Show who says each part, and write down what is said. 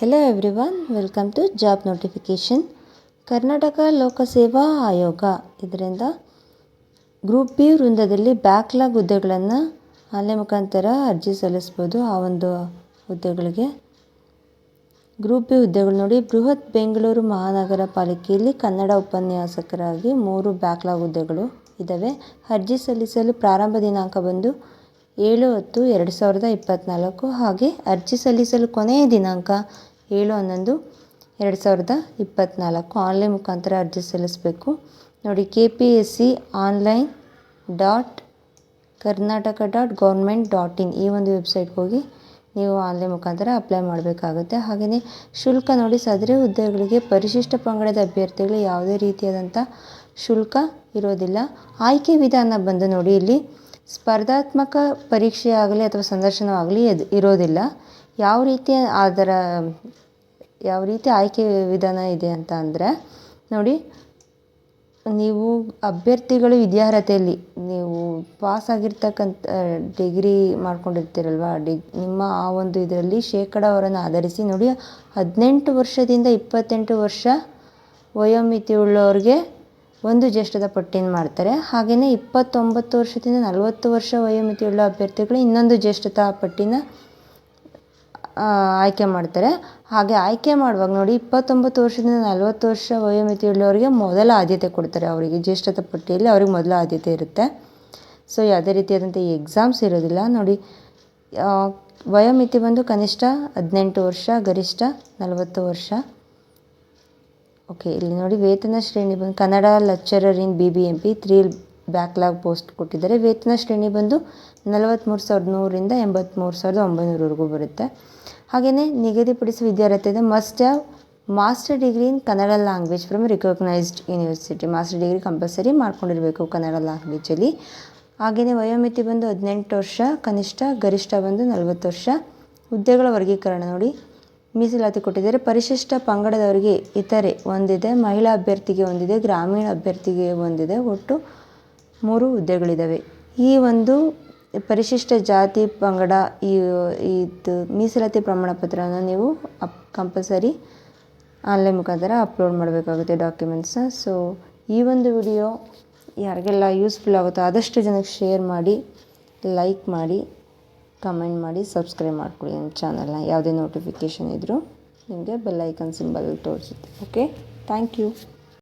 Speaker 1: Hello everyone welcome to job notification Karnataka Lokaseva Aayoga. ಇದರಿಂದ group B ವೃಂದದಲ್ಲಿ backlog ಹುದ್ದೆಗಳನ್ನು online ಮುಖಾಂತರ ಅರ್ಜಿ ಸಲ್ಲಿಸ್ಬೋದು ಆ ಒಂದು ಹುದ್ದೆಗಳಿಗೆ. ಗ್ರೂಪ್ ಬಿ ಹುದ್ದೆಗಳು ನೋಡಿ, ಬೃಹತ್ ಬೆಂಗಳೂರು ಮಹಾನಗರ ಪಾಲಿಕೆಯಲ್ಲಿ ಕನ್ನಡ ಉಪನ್ಯಾಸಕರಾಗಿ ಮೂರು ಬ್ಯಾಕ್ಲಾಗ್ ಹುದ್ದೆಗಳು ಇದ್ದಾವೆ ಅರ್ಜಿ ಸಲ್ಲಿಸಲು ಪ್ರಾರಂಭ ದಿನಾಂಕ ಬಂದು ಏಳು ಹತ್ತು ಎರಡು ಸಾವಿರದ ಇಪ್ಪತ್ತ್ನಾಲ್ಕು ಹಾಗೆ ಅರ್ಜಿ ಸಲ್ಲಿಸಲು ಕೊನೆಯ ದಿನಾಂಕ ಏಳು ಹನ್ನೊಂದು ಎರಡು ಸಾವಿರದ ಇಪ್ಪತ್ತ್ನಾಲ್ಕು ಆನ್ಲೈನ್ ಮುಖಾಂತರ ಅರ್ಜಿ ಸಲ್ಲಿಸಬೇಕು. ನೋಡಿ K P S C online dot Karnataka dot government dot in ಈ ಒಂದು ವೆಬ್ಸೈಟ್ಗೆ ಹೋಗಿ ನೀವು ಆನ್ಲೈನ್ ಮುಖಾಂತರ ಅಪ್ಲೈ ಮಾಡಬೇಕಾಗುತ್ತೆ. ಹಾಗೆಯೇ ಶುಲ್ಕ ನೋಡಿ, ಸದರಿ ಹುದ್ದೆಗಳಿಗೆ ಪರಿಶಿಷ್ಟ ಪಂಗಡದ ಅಭ್ಯರ್ಥಿಗಳು ಯಾವುದೇ ರೀತಿಯಾದಂಥ ಶುಲ್ಕ ಇರೋದಿಲ್ಲ. ಆಯ್ಕೆ ವಿಧಾನ ಬಂದು ನೋಡಿ, ಇಲ್ಲಿ ಸ್ಪರ್ಧಾತ್ಮಕ ಪರೀಕ್ಷೆ ಆಗಲಿ ಅಥವಾ ಸಂದರ್ಶನವಾಗಲಿ ಅದು ಇರೋದಿಲ್ಲ. ಯಾವ ರೀತಿಯ ಅದರ ಯಾವ ರೀತಿ ಆಯ್ಕೆ ವಿಧಾನ ಇದೆ ಅಂತ ಅಂದರೆ, ನೋಡಿ, ನೀವು ಅಭ್ಯರ್ಥಿಗಳು ವಿದ್ಯಾರ್ಹತೆಯಲ್ಲಿ, ನೀವು ಪಾಸ್ ಆಗಿರ್ತಕ್ಕಂಥ ಡಿಗ್ರಿ ಮಾಡ್ಕೊಂಡಿರ್ತೀರಲ್ವ ಡಿಗ್ ನಿಮ್ಮ ಆ ಒಂದು ಇದರಲ್ಲಿ ಶೇಕಡಾವರನ್ನು ಆಧರಿಸಿ, ನೋಡಿ, ಹದಿನೆಂಟು ವರ್ಷದಿಂದ ಇಪ್ಪತ್ತೆಂಟು ವರ್ಷ ವಯೋಮಿತಿ ಉಳ್ಳವ್ರಿಗೆ ಒಂದು ಜ್ಯೇಷ್ಠದ ಪಟ್ಟಿಯನ್ನು ಮಾಡ್ತಾರೆ. ಹಾಗೆಯೇ ಇಪ್ಪತ್ತೊಂಬತ್ತು ವರ್ಷದಿಂದ ನಲವತ್ತು ವರ್ಷ ವಯೋಮಿತಿಯುಳ್ಳ ಅಭ್ಯರ್ಥಿಗಳು ಇನ್ನೊಂದು ಜ್ಯೇಷ್ಠತಾ ಪಟ್ಟಿನ ಆಯ್ಕೆ ಮಾಡ್ತಾರೆ. ಹಾಗೆ ಆಯ್ಕೆ ಮಾಡುವಾಗ ನೋಡಿ ಇಪ್ಪತ್ತೊಂಬತ್ತು ವರ್ಷದಿಂದ ನಲವತ್ತು ವರ್ಷ ವಯೋಮಿತಿಯುಳ್ಳವರಿಗೆ ಮೊದಲ ಆದ್ಯತೆ ಕೊಡ್ತಾರೆ ಅವರಿಗೆ. ಜ್ಯೇಷ್ಠತಾ ಪಟ್ಟಿಯಲ್ಲಿ ಅವ್ರಿಗೆ ಮೊದಲ ಆದ್ಯತೆ ಇರುತ್ತೆ. ಸೊ, ಯಾವುದೇ ರೀತಿಯಾದಂಥ ಎಕ್ಸಾಮ್ಸ್ ಇರೋದಿಲ್ಲ. ನೋಡಿ ವಯೋಮಿತಿ ಬಂದು ಕನಿಷ್ಠ ಹದಿನೆಂಟು ವರ್ಷ, ಗರಿಷ್ಠ ನಲವತ್ತು ವರ್ಷ. ಓಕೆ ಇಲ್ಲಿ ನೋಡಿ, ವೇತನ ಶ್ರೇಣಿ ಬಂದು Kannada lecturer in B B M P three backlog post ಕೊಟ್ಟಿದ್ದಾರೆ. ವೇತನ ಶ್ರೇಣಿ ಬಂದು ನಲವತ್ತ್ಮೂರು ಸಾವಿರದ ನೂರಿಂದ ಎಂಬತ್ತ್ಮೂರು ಸಾವಿರದ ಒಂಬೈನೂರವರೆಗೂ ಬರುತ್ತೆ. ಹಾಗೆಯೇ ನಿಗದಿಪಡಿಸುವ ವಿದ್ಯಾರ್ಥಿ ಇದೆ. Must have master degree in Kannada language from recognised university master degree compulsory ಮಾಡ್ಕೊಂಡಿರಬೇಕು Kannada ಲ್ಯಾಂಗ್ವೇಜಲ್ಲಿ ಹಾಗೆಯೇ ವಯೋಮಿತಿ ಬಂದು ಹದಿನೆಂಟು ವರ್ಷ, ಕನಿಷ್ಠ ಗರಿಷ್ಠ ಬಂದು ನಲವತ್ತು ವರ್ಷ. ಹುದ್ದೆಗಳ ವರ್ಗೀಕರಣ ನೋಡಿ. ಮೀಸಲಾತಿ ಕೊಟ್ಟಿದ್ದಾರೆ. ಪರಿಶಿಷ್ಟ ಪಂಗಡದವರಿಗೆ ಇತರೆ ಒಂದಿದೆ, ಮಹಿಳಾ ಅಭ್ಯರ್ಥಿಗೆ ಒಂದಿದೆ, ಗ್ರಾಮೀಣ ಅಭ್ಯರ್ಥಿಗೆ ಒಂದಿದೆ. ಒಟ್ಟು ಮೂರು ಹುದ್ದೆಗಳಿದ್ದಾವೆ. ಈ ಒಂದು ಪರಿಶಿಷ್ಟ ಜಾತಿ ಪಂಗಡ ಈ, ಇದು ಮೀಸಲಾತಿ ಪ್ರಮಾಣ ಪತ್ರವನ್ನು ನೀವು ಅಪ್, ಕಂಪಲ್ಸರಿ ಆನ್ಲೈನ್ ಮುಖಾಂತರ ಅಪ್ಲೋಡ್ ಮಾಡಬೇಕಾಗುತ್ತೆ ಡಾಕ್ಯುಮೆಂಟ್ಸ್ನ ಸೊ, ಈ ಒಂದು ವಿಡಿಯೋ ಯಾರಿಗೆಲ್ಲ ಯೂಸ್ಫುಲ್ ಆಗುತ್ತೋ ಆದಷ್ಟು ಜನಕ್ಕೆ ಶೇರ್ ಮಾಡಿ, ಲೈಕ್ ಮಾಡಿ. ಕಮೆಂಟ್ ಮಾಡಿ, ಸಬ್ಸ್ಕ್ರೈಬ್ ಮಾಡ್ಕೊಳ್ಳಿ ನಮ್ಮ ಚಾನಲ್ನ. ಯಾವುದೇ ನೋಟಿಫಿಕೇಷನ್ ಇದ್ದರೂ ನಿಮಗೆ ಬೆಲ್ ಐಕನ್ ಸಿಂಬಲ್ ತೋರಿಸುತ್ತೆ. Okay thank you